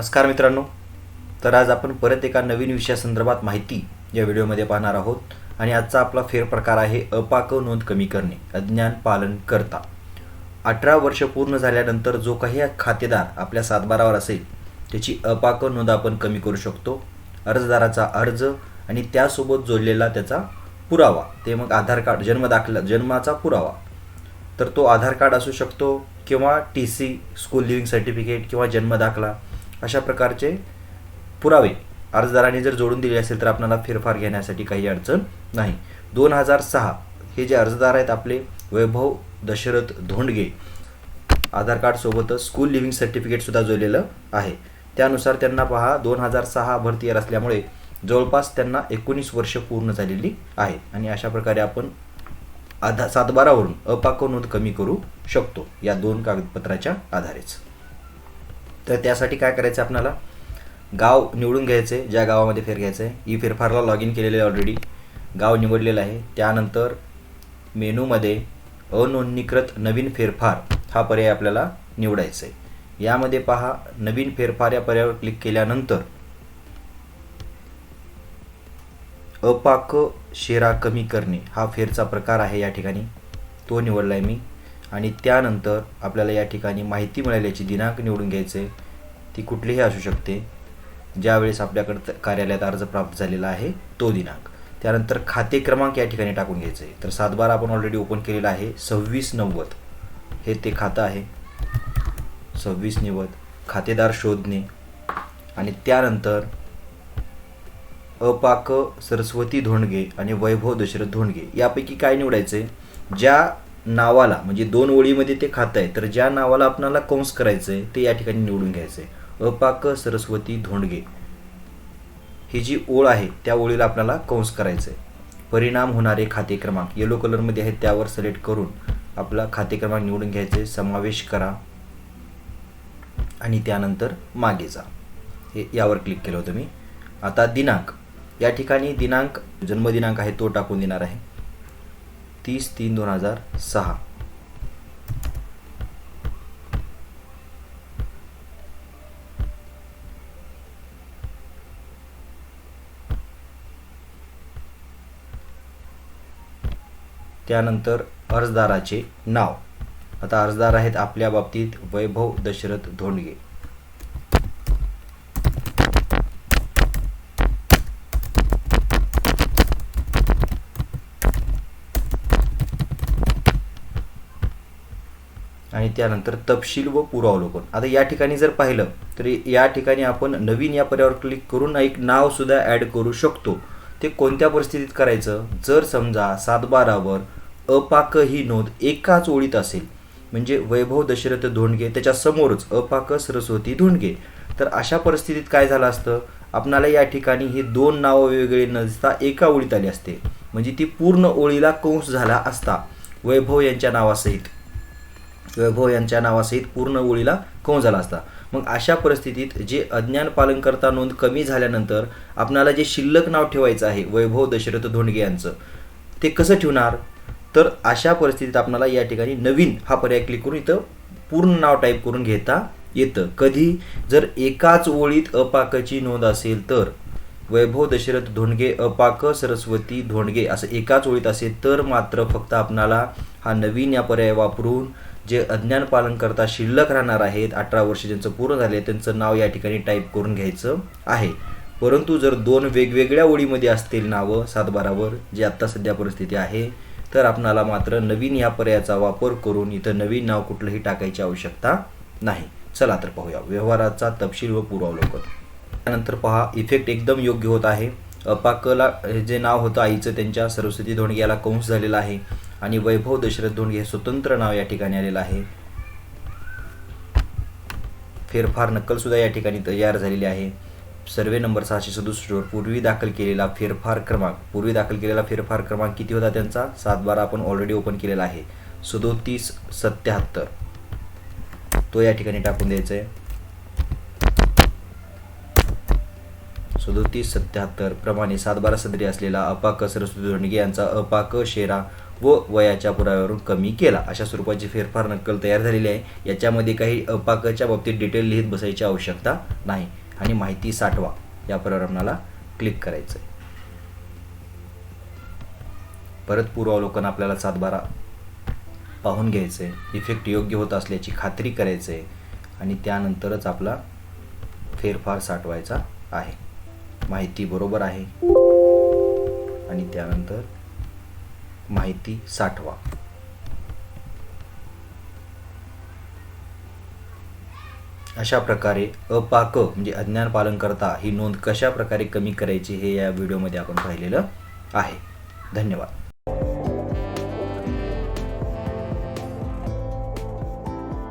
नमस्कार मित्रांनो. तर आज आपण परत एका नवीन विषयासंदर्भात माहिती या व्हिडिओमध्ये पाहणार आहोत आणि आजचा आपला फेरप्रकार आहे अपाक नोंद कमी करणे अज्ञान पालन करता. अठरा वर्ष पूर्ण झाल्यानंतर जो काही खातेदार आपल्या सातबारावर असेल त्याची अपाक नोंद आपण कमी करू शकतो. अर्जदाराचा अर्ज आणि त्यासोबत जोडलेला त्याचा पुरावा. ते मग आधार कार्ड जन्म दाखला जन्माचा पुरावा. तर तो आधार कार्ड असू शकतो किंवा T C school leaving certificate किंवा जन्म दाखला. अशा प्रकारचे पुरावे अर्जदाराने जर जोडून दिले असेल तर आपल्याला फेरफार घेण्यासाठी काही अडचण नाही. दोन हजार सहा हे जे अर्जदार आहेत आपले वैभव दशरथ धोंडगे आधार कार्डसोबतच स्कूल लिव्हिंग सर्टिफिकेटसुद्धा जोडलेलं आहे. त्यानुसार त्यांना पहा दोन हजार सहा भरती असल्यामुळे जवळपास त्यांना एकोणीस वर्ष पूर्ण झालेली आहे. आणि अशा प्रकारे आपण आधा सातबारावरून अपाक नोंद कमी करू शकतो या दोन कागदपत्राच्या आधारेच. तर त्यासाठी काय करायचं आपल्याला गाव निवडून घ्यायचे ज्या गावामध्ये फेर घ्यायचं. आहे ई फेरफारला लॉग इन केलेलं आहे ऑलरेडी गाव निवडलेलं आहे. त्यानंतर मेनूमध्ये अनोंदणीकृत नवीन फेरफार हा पर्याय आपल्याला निवडायचा आहे. यामध्ये पहा नवीन फेरफार या पर्यायावर क्लिक केल्यानंतर अपाक शेरा कमी करणे हा फेरचा प्रकार आहे या ठिकाणी. तो निवडला आहे मी. आणि त्यानंतर आपल्याला या ठिकाणी माहिती मिळाल्याची दिनांक निवडून घ्यायचे. ती कुठलीही असू शकते. ज्यावेळेस आपल्याकडं कार्यालयात अर्ज प्राप्त झालेला आहे तो दिनांक. त्यानंतर खाते क्रमांक या ठिकाणी टाकून घ्यायचं. आहे तर सातबारा आपण ऑलरेडी ओपन केलेला आहे सव्वीस नव्वद. हे ते खातं आहे. सव्वीस नव्वद. खातेदार शोधणे. आणि त्यानंतर अपाक सरस्वती धोंडगे आणि वैभव दशरथ धोंडगे. यापैकी काय निवडायचे? ज्या नावाला म्हणजे दोन ओळीमध्ये ते खात आहे तर ज्या नावाला आपणाला कंस करायचं आहे ते या ठिकाणी निवडून घ्यायचं आहे अपाक सरस्वती धोंडगे. ही जी ओळ आहे त्या ओळीला आपल्याला कंस करायचं आहे परिणाम होणारे खाते क्रमांक. येलो कलरमध्ये आहे त्यावर सिलेक्ट करून आपला खाते क्रमांक निवडून घ्यायचे समावेश करा. आणि त्यानंतर मागे जा. हे यावर क्लिक केलं होतं मी. आता दिनांक. या ठिकाणी दिनांक जन्मदिनांक आहे तो टाकून देणार आहे. तीस तीन दोन हजार सहा. त्यानंतर अर्जदाराचे नाव. आता अर्जदार आहेत आपल्या बाबतीत वैभव दशरथ धोंडगे. आणि त्यानंतर तपशील व पुरावलोकन आता या ठिकाणी जर पाहिलं तर या ठिकाणी आपण नवीन या पर्यावर क्लिक करून एक नाव सुद्धा ॲड करू शकतो. ते कोणत्या परिस्थितीत करायचं? जर समजा सातबारावर अपाक ही नोंद एकाच ओळीत असेल म्हणजे वैभव दशरथ धोंडगे त्याच्या समोरच अपाक सरस्वती धोंडगे तर अशा परिस्थितीत काय झालं असतं? आपणाला या ठिकाणी हे दोन नावं वेगवेगळी न दिसता एका ओळीत आली असते. म्हणजे ती पूर्ण ओळीला कंस झाला असता वैभव यांच्या नावासहित. वैभव यांच्या नावासहित पूर्ण ओळीला कौन झाला असता? मग अशा परिस्थितीत जे अज्ञान पालन करता नोंद कमी झाल्यानंतर आपणाला जे शिल्लक नाव ठेवायचं आहे वैभव दशरथ धोंडगे यांचं ते कसं ठेवणार? तर अशा परिस्थितीत आपणाला या ठिकाणी नवीन हा पर्याय क्लिक करून इथं पूर्ण नाव टाईप करून घेता येतं. कधी? जर एकाच ओळीत अपाकची नोंद असेल तर. वैभव दशरथ धोंडगे अपाक सरस्वती धोंडगे असं एकाच ओळीत असेल तर मात्र फक्त आपणाला हा नवीन या पर्याय वापरून जे अज्ञान पालन करता शिल्लक राहणार आहेत अठरा वर्ष ज्यांचं पूर्ण झाले त्यांचं नाव या ठिकाणी टाईप करून घ्यायचं आहे. परंतु जर दोन वेगवेगळ्या ओळीमध्ये असतील नावं सातबारावर जे आत्ता सध्या परिस्थिती आहे तर आपणाला मात्र नवीन या पर्यायाचा वापर करून इथं नवीन नाव कुठलंही टाकायची आवश्यकता नाही. चला तर पाहूया. व्यवहाराचा तपशील व पूर्वावलोकन त्यानंतर पहा इफेक्ट एकदम योग्य होत आहे. अपाकला जे नाव होतं आईचं त्यांच्या सरस्वती धोंडगे याला कंस झालेला आहे. आणि वैभव दशरथ धोंडगे हे स्वतंत्र नाव या ठिकाणी आलेलं आहे. फेरफार नक्कलसुद्धा या ठिकाणी तयार झालेली आहे. सर्वे नंबर सहाशे सदुसष्टवर पूर्वी दाखल केलेला फेरफार क्रमांक पूर्वी दाखल केलेला फेरफार क्रमांक किती होता त्यांचा? सात बारा आपण ऑलरेडी ओपन केलेला आहे. सदोतीस सत्याहत्तर. तो या ठिकाणी टाकून द्यायचा आहे सदोतीस सत्याहत्तर प्रमाणे सातबारा सदरी असलेला अपाक सरस्वती धोंडगे यांचा अपाक शेरा व वयाच्या पुराव्यावरून कमी केला. अशा स्वरूपाची फेरफार नक्कल तयार झालेली आहे. याच्यामध्ये काही अपाकच्या बाबतीत डिटेल लिहित बसायची आवश्यकता नाही. आणि माहिती साठवा. या प्रारंभाला क्लिक करायचं आहे परत पूर्वावलोकन आपल्याला सातबारा पाहून घ्यायचं आहे इफेक्ट योग्य होत असल्याची खात्री करायचं आहे आणि त्यानंतरच आपला फेरफार साठवायचा आहे. माहिती बरोबर आहे. आणि त्यानंतर माहिती साठवा. अशा प्रकारे अपाक म्हणजे अज्ञान पालन करता ही नोंद कशा प्रकारे कमी करायची हे या व्हिडिओमध्ये आपण पाहिलेलं आहे. धन्यवाद.